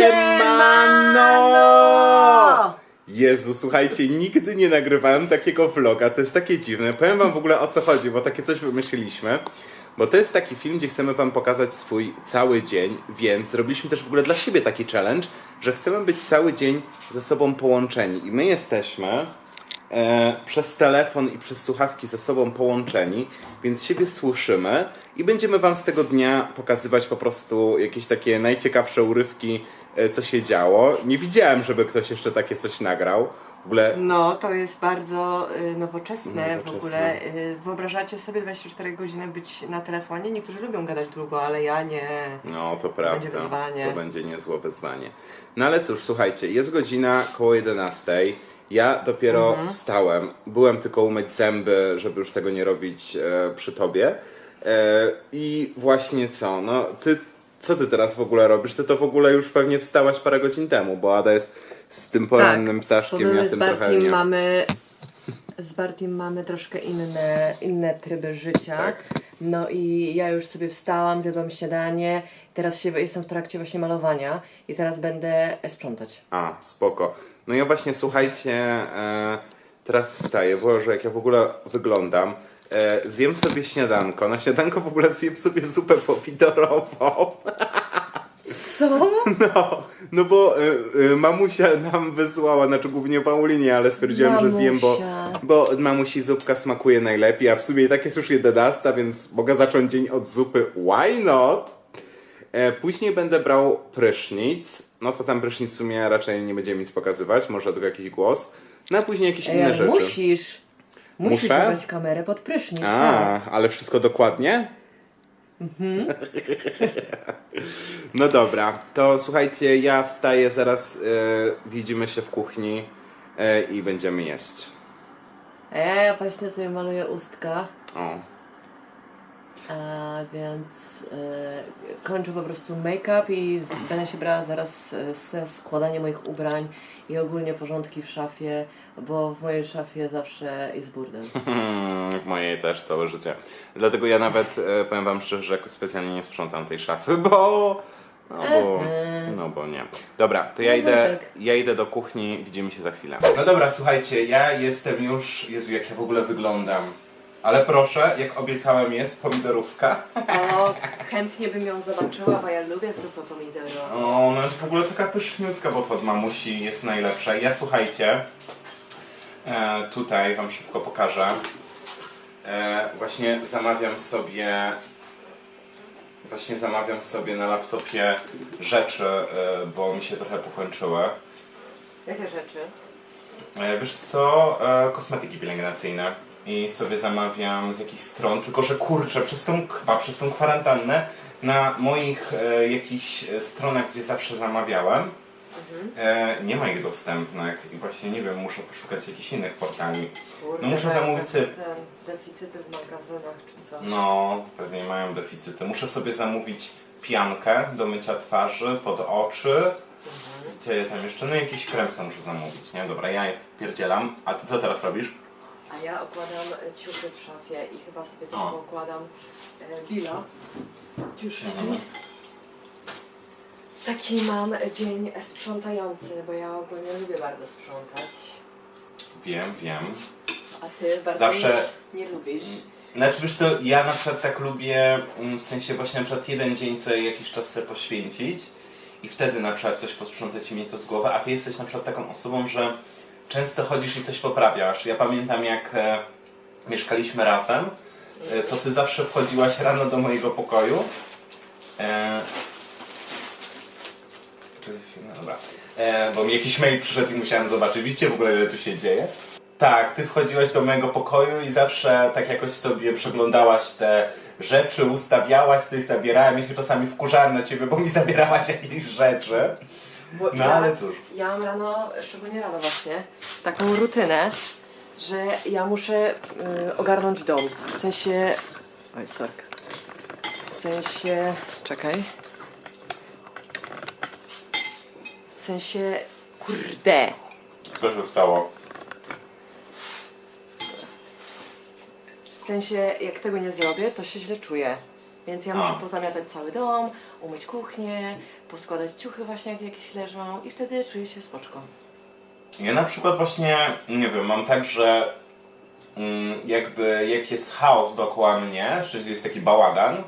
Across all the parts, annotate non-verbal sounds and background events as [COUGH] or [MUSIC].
Siemano! Jezu, słuchajcie, nigdy nie nagrywałem takiego vloga, to jest takie dziwne. Powiem wam w ogóle o co chodzi, bo takie coś wymyśliliśmy. Bo to jest taki film, gdzie chcemy wam pokazać swój cały dzień, więc zrobiliśmy też w ogóle dla siebie taki challenge, że chcemy być cały dzień ze sobą połączeni. I my jesteśmy przez telefon i przez słuchawki ze sobą połączeni, więc siebie słyszymy i będziemy wam z tego dnia pokazywać po prostu jakieś takie najciekawsze urywki, e, co się działo. Nie widziałem, żeby ktoś jeszcze takie coś nagrał. W ogóle No, to jest bardzo y, nowoczesne, w Nowoczesne. ogóle. Y, wyobrażacie sobie 24 godziny być na telefonie? Niektórzy lubią gadać długo, ale ja nie. No, to prawda. będzie wyzwanie. To będzie niezłe wyzwanie. No ale cóż, słuchajcie, jest godzina koło 11. Ja dopiero Mhm. wstałem. Byłem tylko umyć zęby, żeby już tego nie robić e, przy tobie. E, I właśnie co? No, ty, co ty teraz w ogóle robisz? Ty to w ogóle już pewnie wstałaś parę godzin temu, bo Ada jest z tym porannym ptaszkiem, Tak, bo ja my z tym trochę nie. mamy. Z Bartim mamy troszkę inne, inne tryby życia. Tak. No i ja już sobie wstałam, zjadłam śniadanie. Teraz się, jestem w trakcie właśnie malowania i zaraz będę sprzątać. A, spoko. No ja właśnie, słuchajcie, e, teraz wstaję, Boże, jak ja w ogóle wyglądam. E, zjem sobie śniadanko. Na śniadanko w ogóle zjem sobie zupę pomidorową. [LAUGHS] Co? [LAUGHS] No, no bo e, e, mamusia nam wysłała, znaczy głównie Paulinie, ale stwierdziłem, że zjem, bo, Mamusia. bo mamusi zupka smakuje najlepiej, a w sumie i tak jest już 11, więc mogę zacząć dzień od zupy. Why not? E, później będę brał prysznic. No to tam prysznic w sumie raczej nie będziemy nic pokazywać, może tylko jakiś głos. No a później jakieś Ej, inne rzeczy. musisz. Musisz Muszę? zabrać kamerę pod prysznic. tak. A, ale wszystko dokładnie? Mhm. [LAUGHS] no dobra, to słuchajcie, ja wstaję, zaraz e, widzimy się w kuchni e, i będziemy jeść. E, ja właśnie sobie maluję ustka. O. A więc e, kończę po prostu make-up i z, będę się brała zaraz ze składania moich ubrań i ogólnie porządki w szafie, bo w mojej szafie zawsze jest burdel. Hmm, [LAUGHS] w mojej też całe życie. Dlatego ja nawet, e, powiem wam szczerze, że jakoś specjalnie nie sprzątam tej szafy, [LAUGHS] bo... No bo, no bo nie. Dobra, to ja No idę, tak. ja idę do kuchni, widzimy się za chwilę. No dobra, słuchajcie, ja jestem już, Jezu jak ja w ogóle wyglądam. Ale proszę, jak obiecałem jest pomidorówka. O, chętnie bym ją zobaczyła, bo ja lubię zupę pomidorową. O, ona jest w ogóle taka pyszniutka, bo to od mamusi jest najlepsza. Ja słuchajcie, tutaj wam szybko pokażę. E, właśnie zamawiam sobie właśnie zamawiam sobie na laptopie rzeczy, e, bo mi się trochę pokończyły. Jakie rzeczy? E, wiesz co, e, kosmetyki pielęgnacyjne i sobie zamawiam z jakichś stron, tylko że kurczę, przez tą, chyba przez tą kwarantannę na moich e, jakichś e, stronach, gdzie zawsze zamawiałem, e, nie ma ich dostępnych i właśnie nie wiem, muszę poszukać jakichś innych portali. Kurde, No muszę tak, zamówić sobie- Ten, deficyty w magazynach czy coś. No, pewnie mają deficyty. Muszę sobie zamówić piankę do mycia twarzy, pod oczy. Co ja tam jeszcze? No jakiś krem sobie muszę zamówić, nie? Dobra, ja je pierdzielam. A ty co teraz robisz? A ja okładam ciuchy w szafie i chyba sobie też O. pokładam e, Billa. Ciuszki. Mhm. Taki mam dzień sprzątający, bo ja ogólnie lubię bardzo sprzątać. Wiem, wiem. A ty bardzo Zawsze- nie, nie lubisz. Znaczy wiesz co, ja na przykład tak lubię, mm, w sensie właśnie na przykład jeden dzień co jakiś czas sobie poświęcić i wtedy na przykład coś posprzątać i mieć to z głowy, a ty jesteś na przykład taką osobą, że często chodzisz i coś poprawiasz. Ja pamiętam jak e, mieszkaliśmy razem, e, to ty zawsze wchodziłaś rano do mojego pokoju. E, Czekaj chwilę, dobra. E, bo mi jakiś mail przyszedł i musiałem zobaczyć. Widzicie w ogóle ile tu się dzieje? Tak, ty wchodziłaś do mojego pokoju i zawsze tak jakoś sobie przeglądałaś te rzeczy, ustawiałaś, coś zabierałem. Ja się czasami wkurzałem na ciebie, bo mi zabierałaś jakieś rzeczy. Bo No ja, ale cóż. Ja mam rano, szczególnie rano właśnie, taką rutynę, że ja muszę y, ogarnąć dom. W sensie... Oj, sorka. W sensie... Czekaj. W sensie... Kurde. Co się stało? W sensie, jak tego nie zrobię, to się źle czuję. Więc ja muszę A. pozamiatać cały dom, umyć kuchnię, poskładać ciuchy właśnie jak jakieś leżą i wtedy czuję się spoczko. Ja na przykład właśnie, nie wiem, mam tak, że mm, jakby jak jest chaos dookoła mnie, czyli jest taki bałagan,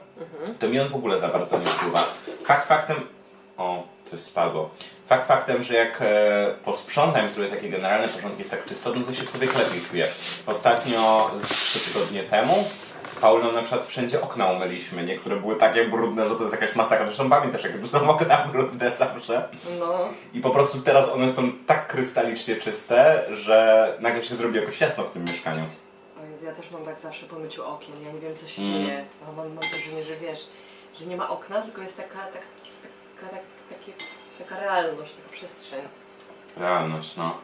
to mi on w ogóle za bardzo nie wpływa. Fakt faktem... O, coś spadło. Fakt faktem, że jak e, posprzątam zrobię takie generalne porządki, jest tak czysto, no to się człowiek lepiej czuje. Ostatnio, z trzy tygodnie temu, z Pauliną na przykład wszędzie okna umyliśmy. Niektóre były takie brudne, że to jest jakaś masakra. Zresztą pamiętasz, jak są okna brudne zawsze. No. I po prostu teraz one są tak krystalicznie czyste, że nagle się zrobi jakoś jasno w tym mieszkaniu. O Jezu, ja też mam tak zawsze po myciu okien, ja nie wiem co się Mm. dzieje. Mam, mam wrażenie, że wiesz, że nie ma okna, tylko jest taka, tak, taka, tak, takie, taka realność, taka przestrzeń. Realność, no.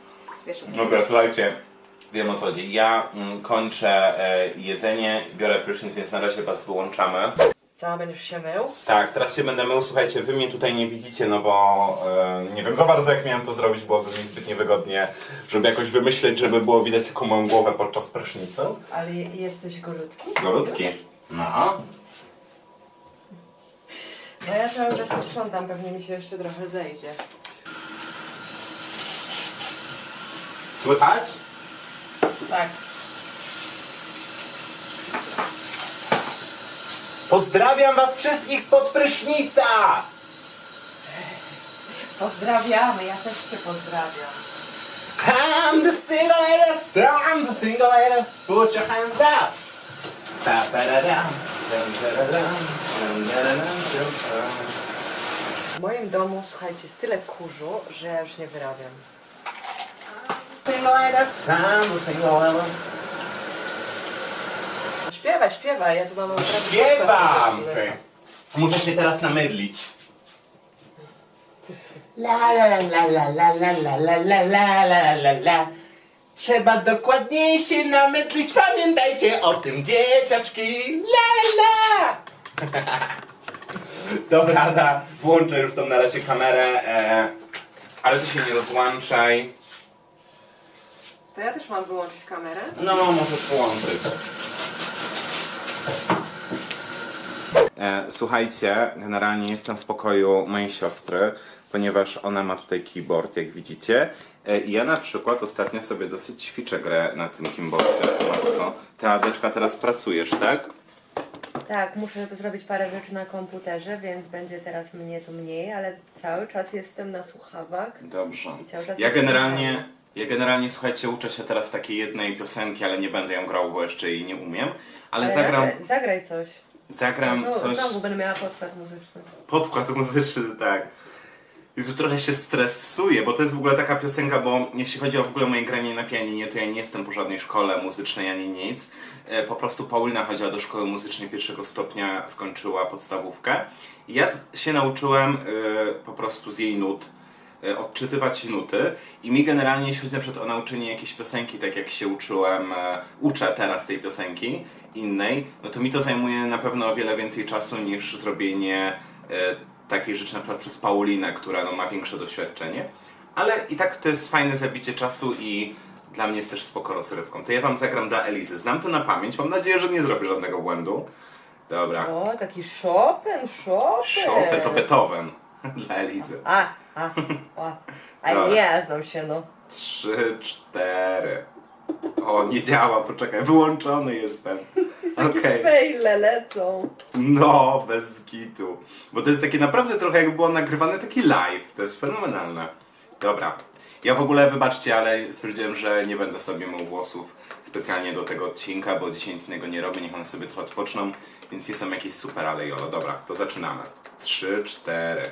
Wiesz o co Dobra, słuchajcie, wiem o co chodzi. Ja mm, kończę e, jedzenie, biorę prysznic, więc na razie was wyłączamy. Cała będziesz się mył? Tak, teraz się będę mył. Słuchajcie, wy mnie tutaj nie widzicie, no bo e, nie wiem za bardzo jak miałem to zrobić, byłoby mi zbyt niewygodnie, żeby jakoś wymyśleć, żeby było widać moją głowę podczas prysznicy. Ale je- jesteś gorutki? Gorutki. No. No ja cały czas sprzątam, pewnie mi się jeszcze trochę zejdzie. Słychać? Tak. Pozdrawiam was wszystkich spod prysznica! Pozdrawiamy, ja też Cię pozdrawiam. I'm the single ladies, I'm the single ladies, put your hands up! Ta-pa-da-dam, dam-da-da-dam, dam-da-da-dam, dam-da. W moim domu, słuchajcie, jest tyle kurzu, że ja już nie wyrabiam. Śpiewaj, śpiewaj, ja tu mam Śpiewam! Muszę się teraz namydlić. La la la la la la la la la la la la la la Trzeba dokładniej się namydlić, pamiętajcie o tym dzieciaczki La la [LAUGHS] Dobra, Ada, włączę już tą na razie kamerę, e, ale ty się nie rozłączaj. To ja też mam wyłączyć kamerę? No, możesz połączyć. E, słuchajcie, generalnie jestem w pokoju mojej siostry, ponieważ ona ma tutaj keyboard, jak widzicie. E, I ja na przykład ostatnio sobie dosyć ćwiczę grę na tym keyboardzie. Matko, ty Adeczka teraz pracujesz, tak? Tak, muszę zrobić parę rzeczy na komputerze, więc będzie teraz mnie tu mniej, ale cały czas jestem na słuchawach. Dobrze. I cały czas Ja jestem generalnie, ja generalnie, słuchajcie, uczę się teraz takiej jednej piosenki, ale nie będę ją grał, bo jeszcze jej nie umiem. Ale, Ale zagram, nagraj- Zagraj coś. zagram No, coś... Znowu będę miała podkład muzyczny. Podkład muzyczny, tak. Jezu, trochę się stresuję, bo to jest w ogóle taka piosenka, bo jeśli chodzi o w ogóle moje granie na pianinie, to ja nie jestem po żadnej szkole muzycznej ani nic. E, Po prostu Paulina chodziła do szkoły muzycznej pierwszego stopnia, skończyła podstawówkę. I ja się nauczyłem e, po prostu z jej nut e, odczytywać nuty i mi generalnie, jeśli chodzi na przykład o nauczenie jakiejś piosenki, tak jak się uczyłem, uczę teraz tej piosenki innej, no to mi to zajmuje na pewno o wiele więcej czasu niż zrobienie takiej rzeczy na przykład przez Paulinę, która no, ma większe doświadczenie. Ale i tak to jest fajne zabicie czasu i dla mnie jest też spoko rozrywką. To ja wam zagram dla Elizy. Znam to na pamięć, mam nadzieję, że nie zrobię żadnego błędu. Dobra. O, taki Chopin, Chopin. Chopin to Beethoven [LAUGHS] dla Elizy. A, a, a. [LAUGHS] A nie, znam się, no. Trzy, cztery. O, nie działa, poczekaj, wyłączony jestem. Takie Okej. fejle lecą. No, bez gitu. Bo to jest takie naprawdę trochę jakby było nagrywane taki live. To jest fenomenalne. Dobra. Ja w ogóle, wybaczcie, ale stwierdziłem, że nie będę sobie mył włosów specjalnie do tego odcinka, bo dzisiaj nic innego nie robię, niech one sobie trochę odpoczną, więc nie są jakieś super, ale jolo. Dobra, to zaczynamy. Trzy, cztery.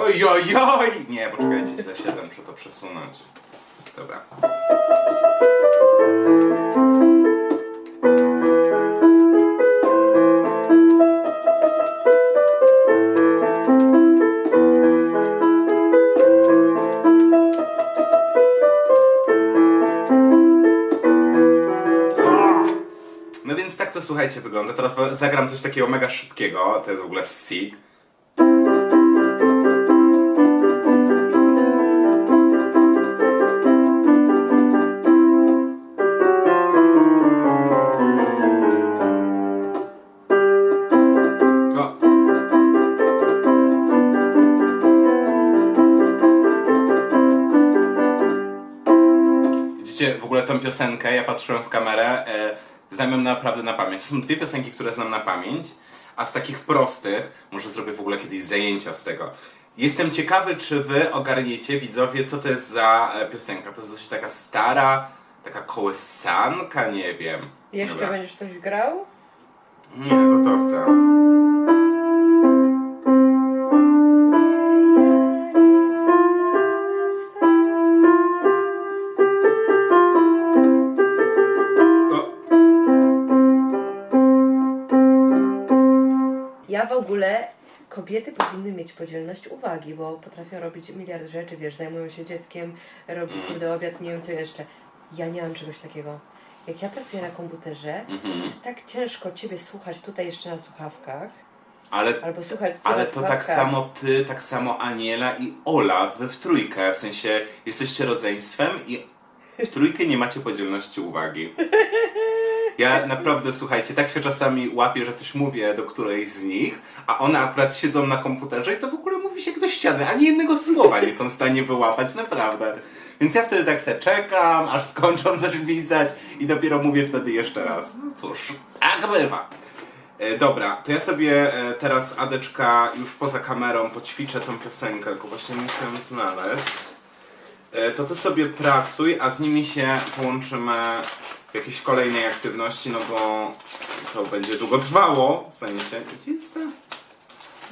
Oj, oj, oj! Nie, poczekajcie, źle siedzę, muszę to przesunąć. Dobra. No więc tak to słuchajcie wygląda. Teraz zagram coś takiego mega szybkiego. To jest w ogóle Sig. Słuchajcie, w ogóle tą piosenkę, ja patrzyłem w kamerę, e, znam ją naprawdę na pamięć. Są dwie piosenki, które znam na pamięć, a z takich prostych, może zrobię w ogóle kiedyś zajęcia z tego. Jestem ciekawy, czy wy ogarniecie, widzowie, co to jest za e, piosenka. To jest dosyć taka stara, taka kołysanka, nie wiem. Jeszcze Dobra. będziesz coś grał? Nie, tylko to chcę. Kobiety powinny mieć podzielność uwagi, bo potrafią robić miliard rzeczy, wiesz, zajmują się dzieckiem, robią kurde obiad, nie wiem co jeszcze. Ja nie mam czegoś takiego. Jak ja pracuję na komputerze, Mhm. jest tak ciężko ciebie słuchać tutaj jeszcze na słuchawkach, ale albo słuchać Ale to tak samo ty, tak samo Aniela i Ola, wy w trójkę, w sensie jesteście rodzeństwem i w trójkę nie macie podzielności uwagi. [LAUGHS] Ja naprawdę, słuchajcie, tak się czasami łapię, że coś mówię do którejś z nich, a one akurat siedzą na komputerze i to w ogóle mówi się do ściany, ani jednego słowa nie są w stanie wyłapać, naprawdę. Więc ja wtedy tak se czekam, aż skończą coś pisać i dopiero mówię wtedy jeszcze raz. No cóż, tak bywa. E, dobra, to ja sobie e, teraz Adeczka już poza kamerą poćwiczę tą piosenkę, tylko właśnie muszę ją znaleźć. E, to ty sobie pracuj, a z nimi się połączymy jakiejś kolejnej aktywności, no bo to będzie długo trwało. Gdzie jestem?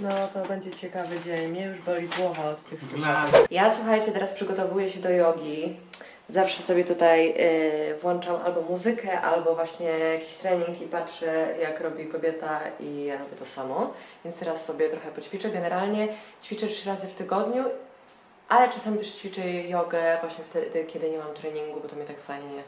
No to będzie ciekawy dzień. Mnie już boli głowa od tych Dla- słuchawek. Ja słuchajcie, teraz przygotowuję się do jogi. Zawsze sobie tutaj y, włączam albo muzykę, albo właśnie jakiś trening i patrzę jak robi kobieta i ja robię to samo. Więc teraz sobie trochę poćwiczę. Generalnie ćwiczę trzy razy w tygodniu, ale czasami też ćwiczę jogę właśnie wtedy, kiedy nie mam treningu, bo to mnie tak fajnie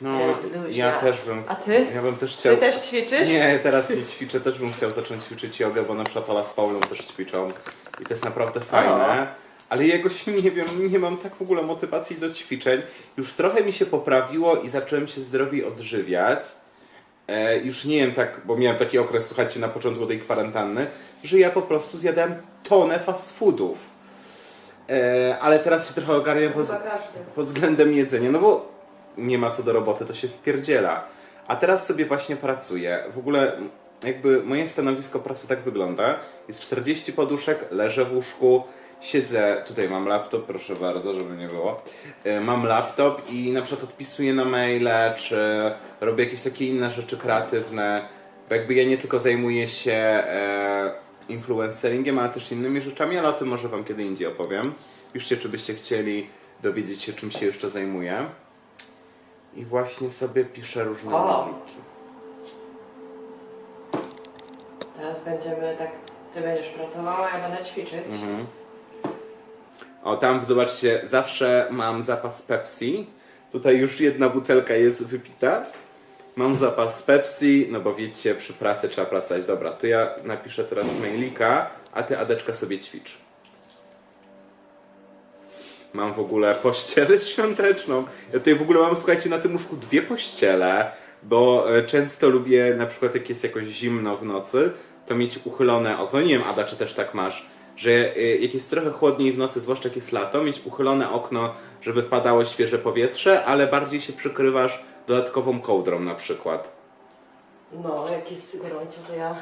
No, ja też bym. A ty? Ja bym też chciał. Ty też ćwiczysz? Nie, teraz nie ćwiczę, też bym chciał zacząć ćwiczyć jogę, bo na przykład Ola z Paulą też ćwiczą i to jest naprawdę fajne. Ale jakoś [LAUGHS] nie wiem, nie mam tak w ogóle motywacji do ćwiczeń. Już trochę mi się poprawiło i zacząłem się zdrowiej odżywiać. E, już nie wiem tak, bo miałem taki okres, słuchajcie, na początku tej kwarantanny, że ja po prostu zjadałem tonę fast foodów. E, ale teraz się trochę ogarniam pod, pod względem jedzenia, no bo nie ma co do roboty, to się wpierdziela. A teraz sobie właśnie pracuję. W ogóle jakby moje stanowisko pracy tak wygląda. Jest 40 poduszek, leżę w łóżku, siedzę, tutaj mam laptop, proszę bardzo, żeby nie było. E, Mam laptop i na przykład odpisuję na maile, czy robię jakieś takie inne rzeczy kreatywne. Bo jakby ja nie tylko zajmuję się e, influenceringiem, ale też innymi rzeczami, ale o tym może wam kiedy indziej opowiem. Piszcie, czy byście chcieli dowiedzieć się, czym się jeszcze zajmuję. I właśnie sobie piszę różne O! Teraz będziemy tak, ty będziesz pracowała, ja będę ćwiczyć. O, tam zobaczcie, zawsze mam zapas Pepsi. Tutaj już jedna butelka jest wypita. Mam zapas Pepsi, no bo wiecie, przy pracy trzeba pracować. Dobra, to ja napiszę teraz mailika, a ty Adeczka sobie ćwicz. Mam w ogóle pościelę [LAUGHS] świąteczną. Ja tutaj w ogóle mam, słuchajcie, na tym łóżku dwie pościele, bo e, często lubię, na przykład jak jest jakoś zimno w nocy, to mieć uchylone okno. Nie wiem, Ada, czy też tak masz, że e, jak jest trochę chłodniej w nocy, zwłaszcza jak jest lato, mieć uchylone okno, żeby wpadało świeże powietrze, ale bardziej się przykrywasz dodatkową kołdrą na przykład. No, jak jest gorąco, to ja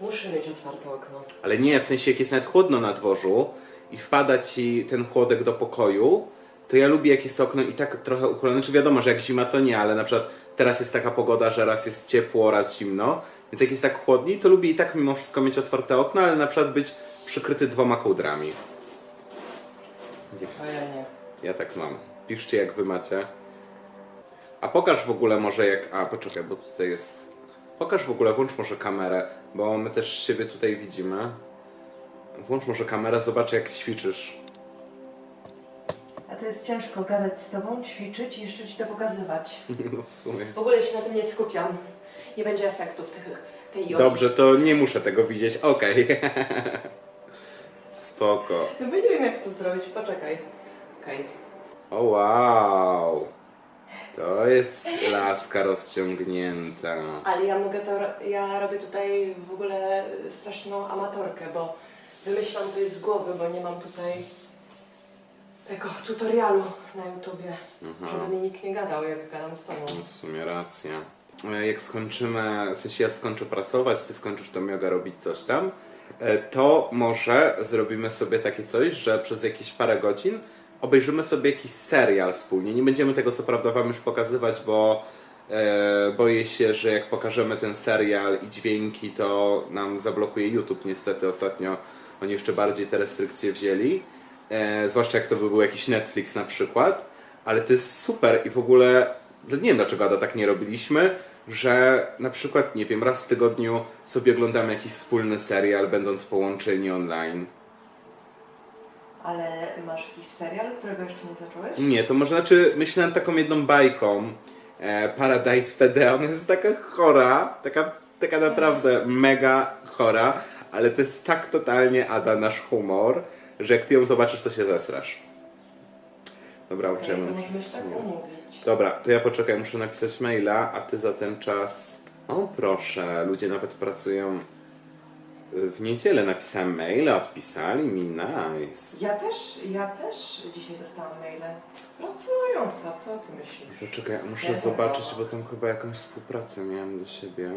muszę mieć otwarte okno. Ale nie, w sensie jak jest nawet chłodno na dworzu i wpada ci ten chłodek do pokoju, to ja lubię jak jest to okno i tak trochę uchylone. Czy wiadomo, że jak zima to nie, ale na przykład teraz jest taka pogoda, że raz jest ciepło, raz zimno, więc jak jest tak chłodniej, to lubię i tak mimo wszystko mieć otwarte okno, ale na przykład być przykryty dwoma kołdrami. Nie A ja nie. Ja tak mam. Piszcie jak wy macie. A pokaż w ogóle może jak... A, poczekaj, bo tutaj jest... Pokaż w ogóle, włącz może kamerę, bo my też siebie tutaj widzimy. Włącz może kamerę, zobacz jak ćwiczysz. A to jest ciężko gadać z tobą, ćwiczyć i jeszcze ci to pokazywać. [LAUGHS] No w sumie. W ogóle się na tym nie skupiam. Nie będzie efektów tych, tej jogi. Dobrze, to nie muszę tego widzieć. Okej. [LAUGHS] Spoko. No bo nie wiem jak to zrobić, poczekaj. Okej. O wow. To jest laska rozciągnięta. Ale ja mogę to, ro- ja robię tutaj w ogóle straszną amatorkę, bo wymyślam coś z głowy, bo nie mam tutaj tego tutorialu na YouTubie, żeby mi nikt nie gadał, jak gadam z tobą. No, w sumie racja. E, Jak skończymy, w sensie ja skończę pracować, ty skończysz to yoga robić coś tam, e, to może zrobimy sobie takie coś, że przez jakieś parę godzin obejrzymy sobie jakiś serial wspólnie. Nie będziemy tego co prawda wam już pokazywać, bo boję się, że jak pokażemy ten serial i dźwięki, to nam zablokuje YouTube. Niestety ostatnio oni jeszcze bardziej te restrykcje wzięli. E, zwłaszcza jak to by był jakiś Netflix na przykład. Ale to jest super i w ogóle nie wiem dlaczego Ada tak nie robiliśmy, że na przykład, nie wiem, raz w tygodniu sobie oglądamy jakiś wspólny serial, będąc połączeni online. Ale masz jakiś serial, którego jeszcze nie zacząłeś? Nie, to może znaczy, myślę nad taką jedną bajką. E, Paradise PD, ona jest taka chora, taka, taka naprawdę mega chora, ale to jest tak totalnie Ada nasz humor, że jak ty ją zobaczysz, to się zesrasz. Dobra, uczymy możemy się tak umówić. Dobra, to ja poczekaj, muszę napisać maila, a ty za ten czas. O proszę, ludzie nawet pracują w niedzielę. Napisałem maila, odpisali mi, nice. Ja też, ja też dzisiaj dostałam maile. Pracująca, co ty myślisz? Poczekaj, muszę Ja zobaczyć, bo tam chyba jakąś współpracę miałem do siebie.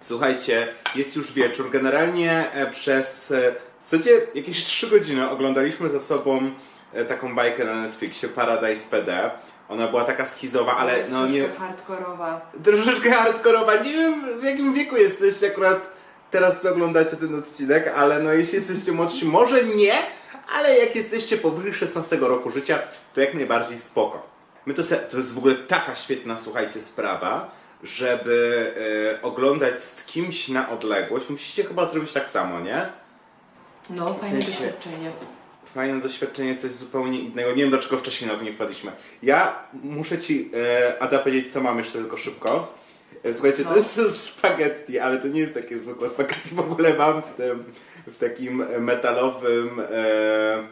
Słuchajcie, jest już wieczór. Generalnie e, przez e, w zasadzie jakieś 3 godziny oglądaliśmy ze sobą e, taką bajkę na Netflixie Paradise PD. Ona była taka schizowa, ale jest no nie, troszkę hardkorowa. troszeczkę hardkorowa. Nie wiem w jakim wieku jesteście akurat teraz oglądacie ten odcinek, ale no jeśli jesteście młodsi, może nie, ale jak jesteście powyżej 16 roku życia, to jak najbardziej spoko. My to, se, to jest w ogóle taka świetna, słuchajcie, sprawa, żeby e, oglądać z kimś na odległość. Musicie chyba zrobić tak samo, nie? No, fajne sensie- doświadczenie. fajne doświadczenie, coś zupełnie innego. Nie wiem dlaczego wcześniej na to nie wpadliśmy. Ja muszę ci, e, Ada, powiedzieć, co mam jeszcze tylko szybko. Słuchajcie, to No. jest [LAUGHS] spaghetti, ale to nie jest takie zwykłe spaghetti. W ogóle mam w tym, w takim metalowym e,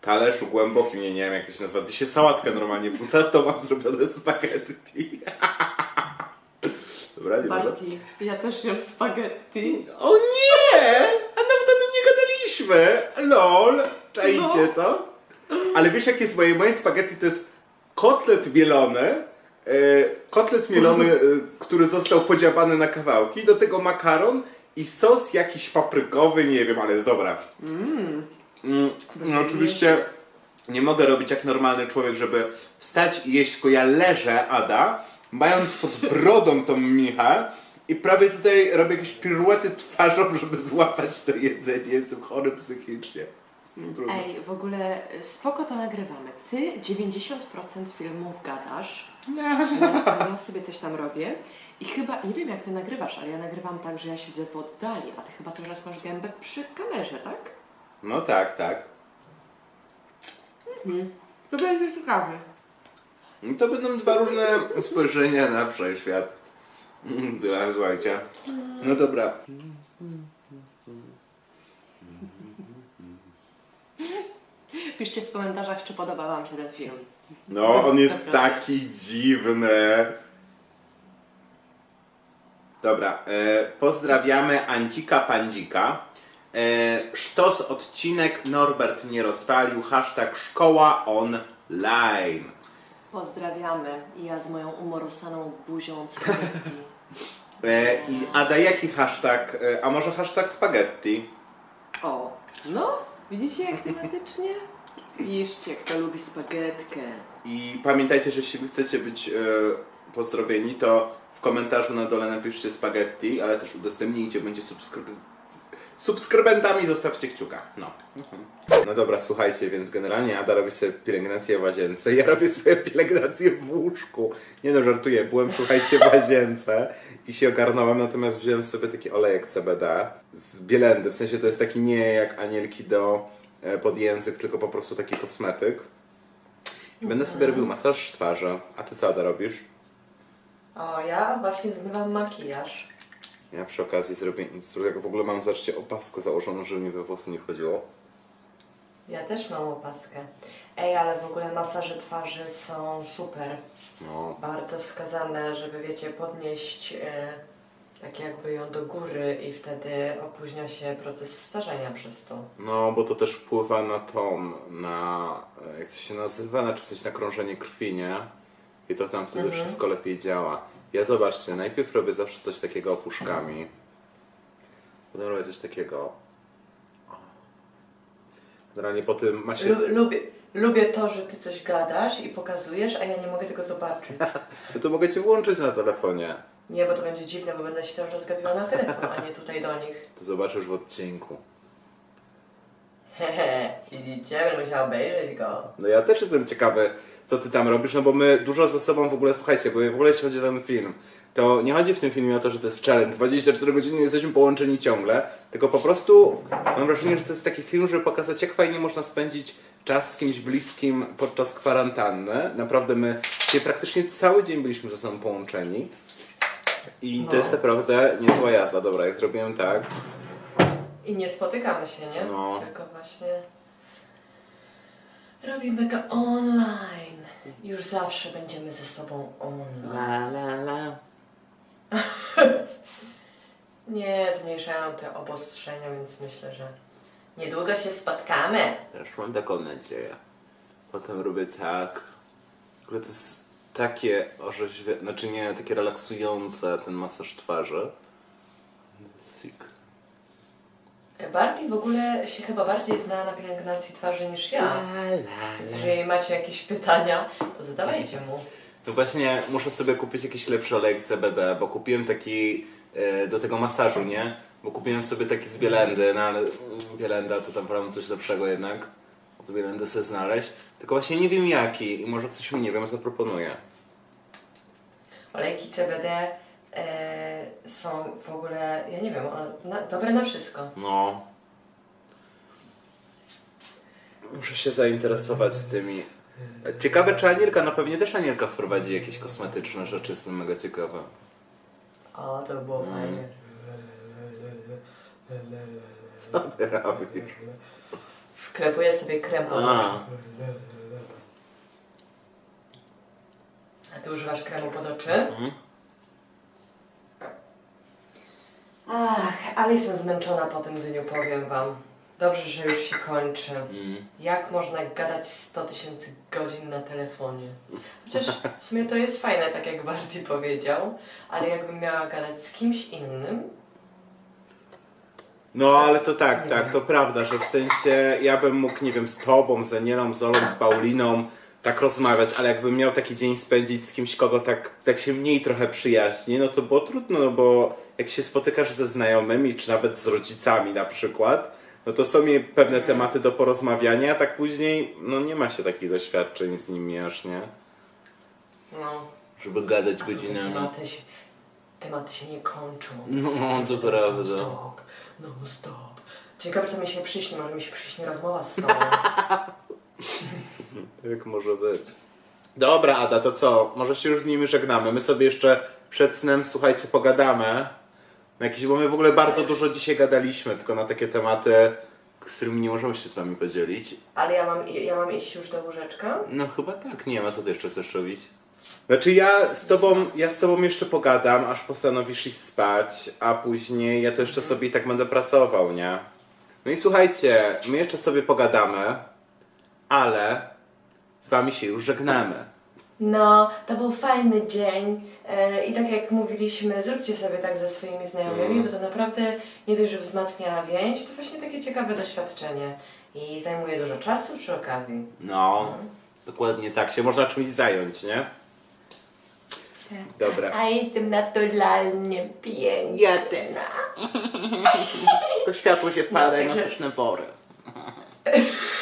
talerzu głębokim, nie, nie wiem jak to się nazywa, gdzie się sałatkę normalnie wrzuca, to mam zrobione spaghetti. [LAUGHS] Dobra, nie może? Ja też jem spaghetti. O nie! A nawet o tym nie gadaliśmy! LOL! Czajcie No. to? Ale wiesz jakie jest moje? Moje spaghetti to jest kotlet mielony, e, kotlet mielony, e, który został podziabany na kawałki, do tego makaron i sos jakiś paprykowy, nie wiem, ale jest dobra. Mm, no oczywiście nie mogę robić jak normalny człowiek, żeby wstać i jeść, tylko ja leżę, Ada, mając pod brodą tą michę i prawie tutaj robię jakieś piruety twarzą, żeby złapać to jedzenie. Jestem chory psychicznie. No, trudno. Ej, w ogóle spoko to nagrywamy. Ty 90% filmów gadasz, ja sobie coś tam robię. I chyba, nie wiem jak ty nagrywasz, ale ja nagrywam tak, że ja siedzę w oddali, a ty chyba cały czas masz gębę przy kamerze, tak? No tak, tak. To będzie ciekawe. No to będą dwa różne spojrzenia na wszechświat. Mm, Tyle, słuchajcie. No dobra. Piszcie w komentarzach, czy podoba wam się ten film. No, on jest Naprawdę. taki dziwny. Dobra, e, pozdrawiamy Andzika Pandzika. E, sztos odcinek Norbert mnie rozwalił. Hashtag szkoła online. Pozdrawiamy. I ja z moją umorosaną buzią spaghetti. [LAUGHS] E, I Ada, jaki hashtag? E, a może hashtag spaghetti? O, no, widzicie jak tematycznie? Piszcie, kto lubi spaghetkę. I pamiętajcie, że jeśli wy chcecie być e, pozdrowieni, to w komentarzu na dole napiszcie spaghetti, ale też udostępnijcie, będzie subskryb... subskrybentami, zostawcie kciuka. No. [LAUGHS] No dobra, słuchajcie, więc generalnie Ada robi sobie pielęgnację w łazience, ja robię swoje pielęgnację w łóżku. Nie no, żartuję, byłem, słuchajcie, w łazience i się ogarnąłem, natomiast wziąłem sobie taki olejek CBD z bielendy, w sensie to jest taki nie jak anielki do pod język, tylko po prostu taki kosmetyk. I będę sobie robił masaż twarzy. A ty co, Ada, robisz? O, ja właśnie zmywam makijaż. Ja przy okazji zrobię instrukcję. W ogóle mam, zobaczcie, opaskę założoną, żeby mi we włosy nie chodziło. Ja też mam opaskę. Ej, ale w ogóle masaże twarzy są super. No, Bardzo wskazane, żeby wiecie, podnieść e, tak jakby ją do góry i wtedy opóźnia się proces starzenia przez to. No, bo to też wpływa na tą, na, e, jak to się nazywa, na, czy w sensie na krążenie krwi, nie? I to tam wtedy wszystko lepiej działa. Ja zobaczcie, najpierw robię zawsze coś takiego opuszkami. Potem robię coś takiego. Generalnie po tym ma się... Lu- lubię, lubię to, że ty coś gadasz i pokazujesz, a ja nie mogę tego zobaczyć. [LAUGHS] No to mogę cię włączyć na telefonie. Nie, bo to będzie dziwne, bo będę się cały czas gapiła na telefon, a nie tutaj do nich. To zobaczysz w odcinku. Hehe, widzicie? Będę musiała obejrzeć go. No ja też jestem ciekawy, co ty tam robisz, no bo my dużo ze sobą w ogóle, słuchajcie, bo w ogóle jeśli chodzi o ten film, to nie chodzi w tym filmie o to, że to jest challenge, 24 godziny jesteśmy połączeni ciągle, tylko po prostu mam wrażenie, że to jest taki film, żeby pokazać, jak fajnie można spędzić czas z kimś bliskim podczas kwarantanny. Naprawdę my dzisiaj praktycznie cały dzień byliśmy ze sobą połączeni. I to No. jest naprawdę niezła jazda. Dobra, jak zrobiłem tak, I nie spotykamy się, nie? No. Tylko właśnie robimy to online. Już zawsze będziemy ze sobą online. la la la. [LAUGHS] Nie zmniejszają te obostrzenia, więc myślę, że niedługo się spotkamy. Też mam taką nadzieję. Potem robię tak. To jest takie orzeźwie... Znaczy nie, takie relaksujące ten masaż twarzy. Sik. Barty w ogóle się chyba bardziej zna na pielęgnacji twarzy niż ja. Więc jeżeli macie jakieś pytania, to zadawajcie mu. No właśnie muszę sobie kupić jakiś lepszy olejek CBD, bo kupiłem taki e, do tego masażu, nie? Bo kupiłem sobie taki z Bielendy, no ale mm, Bielenda to tam wolę coś lepszego jednak. To Bielendę sobie znaleźć. Tylko właśnie nie wiem jaki i może ktoś mi, nie wiem, zaproponuje. Olejki CBD e, są w ogóle, ja nie wiem, o, na, dobre na wszystko. No. Muszę się zainteresować z tymi. Ciekawe, czy Anielka, no pewnie też Anielka wprowadzi jakieś kosmetyczne rzeczy, jestem mega ciekawa. O, to by było fajnie. Co ty robisz? Wklepuję sobie krem pod oczy. A, A ty używasz kremu pod oczy? Mhm. Ach, ale jestem zmęczona po tym dniu, powiem wam. Dobrze, że już się kończy. mm. Jak można gadać 100 tysięcy godzin na telefonie? Przecież w sumie to jest fajne, tak jak Barty powiedział, ale jakbym miała gadać z kimś innym, No ale to tak, tak, to prawda, że w sensie ja bym mógł, nie wiem, z tobą, z Anielą, z Olą, z Pauliną tak rozmawiać, ale jakbym miał taki dzień spędzić z kimś, kogo tak, tak się mniej trochę przyjaźni, no to było trudno, no bo jak się spotykasz ze znajomymi, czy nawet z rodzicami na przykład, no to są mi pewne tematy do porozmawiania, a tak później, no nie ma się takich doświadczeń z nimi aż, nie? no, Żeby gadać godzinami. tematy się, tematy się nie kończą. No, to jest prawda. Non-stop, non-stop. Ciekawe, co mi się przyśni, może mi się przyśni rozmowa z tobą. [LAUGHS] Jak może być? Dobra, Ada, to co? Może się już z nimi żegnamy. My sobie jeszcze przed snem, słuchajcie, pogadamy. Na jakieś, bo my w ogóle bardzo dużo dzisiaj gadaliśmy, tylko na takie tematy, z którymi nie możemy się z wami podzielić. Ale ja mam, ja mam iść już do łóżeczka? No chyba tak, nie ma co ty jeszcze chcesz robić. Znaczy ja z tobą, ja z tobą jeszcze pogadam, aż postanowisz iść spać, a później ja to jeszcze sobie i tak będę pracował, nie? No i słuchajcie, my jeszcze sobie pogadamy, ale z wami się już żegnamy. No, to był fajny dzień e, i tak jak mówiliśmy, zróbcie sobie tak ze swoimi znajomymi, bo to naprawdę nie dość, że wzmacnia więź, to właśnie takie ciekawe doświadczenie i zajmuje dużo czasu przy okazji. No, dokładnie tak. Się można czymś zająć, nie? Dobra. A jestem naturalnie piękna. Ja też. To światło się pada i No, ma coś na wory.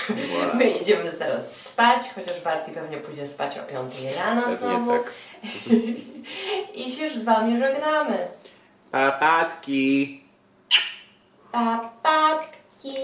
Voilà. My idziemy zaraz spać, chociaż Barty pewnie pójdzie spać o 5 rano Pewnie znowu. tak. [LAUGHS] I się już z wami żegnamy. Papatki. Papatki.